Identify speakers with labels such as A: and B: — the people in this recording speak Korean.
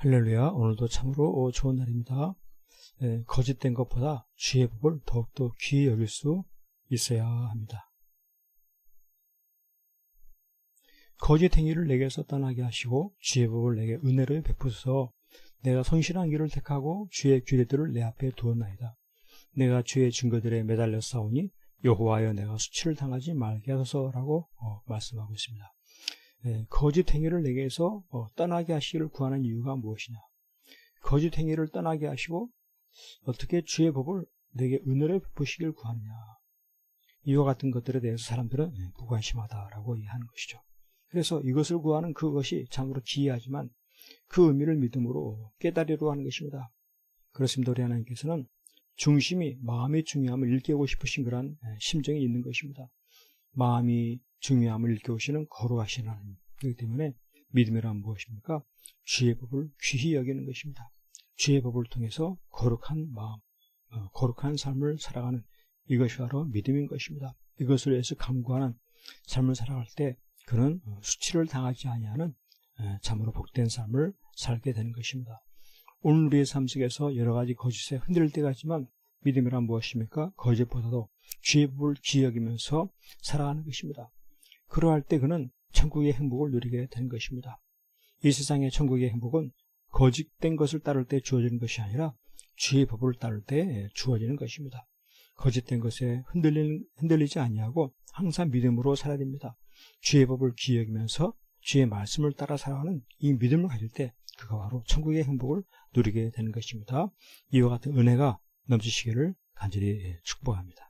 A: 할렐루야. 오늘도 참으로 좋은 날입니다. 예, 거짓된 것보다 주의 법을 더욱더 귀히 여길 수 있어야 합니다. 거짓 행위를 내게서 떠나게 하시고 주의 법을 내게 은혜로 베푸소서 내가 성실한 길을 택하고 주의 규례들을 내 앞에 두었나이다. 내가 주의 증거들에 매달려 싸우니 여호와여 내가 수치를 당하지 말게 하소서라고 어, 말씀하고 있습니다. 예, 거짓 행위를 내게서 어, 떠나게 하시기를 구하는 이유가 무엇이냐? 거짓 행위를 떠나게 하시고 어떻게 주의 법을 내게 은혜를 베푸시길 구하느냐? 이와 같은 것들에 대해서 사람들은 예, 무관심하다라고 이해하는 것이죠. 그래서 이것을 구하는 그것이 참으로 기이하지만 그 의미를 믿음으로 깨달으려 하는 것입니다. 그렇습니다. 우리 하나님께서는 중심이 마음의 중요함을 일깨우고 싶으신 그런 심정이 있는 것입니다. 마음이 중요함을 일깨우시는 거룩하신 하나님. 그렇기 때문에 믿음이란 무엇입니까? 주의 법을 귀히 여기는 것입니다. 주의 법을 통해서 거룩한 마음, 어, 거룩한 삶을 살아가는 이것이 바로 믿음인 것입니다. 이것을 위해서 감구하는 삶을 살아갈 때 그는 어, 수치를 당하지 아니하는 참으로 복된 삶을 살게 되는 것입니다. 오늘 우리의 삶 속에서 여러 가지 거짓에 흔들릴 때가 있지만 믿음이란 무엇입니까? 거짓보다도 법을 기여기면서 살아가는 것입니다. 그러할 때 그는 천국의 행복을 누리게 되는 것입니다. 이 세상의 천국의 행복은 거짓된 것을 따를 때 주어지는 것이 아니라 주의 법을 따를 때 주어지는 것입니다. 거짓된 것에 흔들리, 흔들리지 아니하고 항상 믿음으로 살아야 됩니다. 주의 법을 기여기면서 주의 말씀을 따라 살아가는 이 믿음을 가질 때 그가 바로 천국의 행복을 누리게 되는 것입니다. 이와 같은 은혜가 넘치시기를 간절히 축복합니다.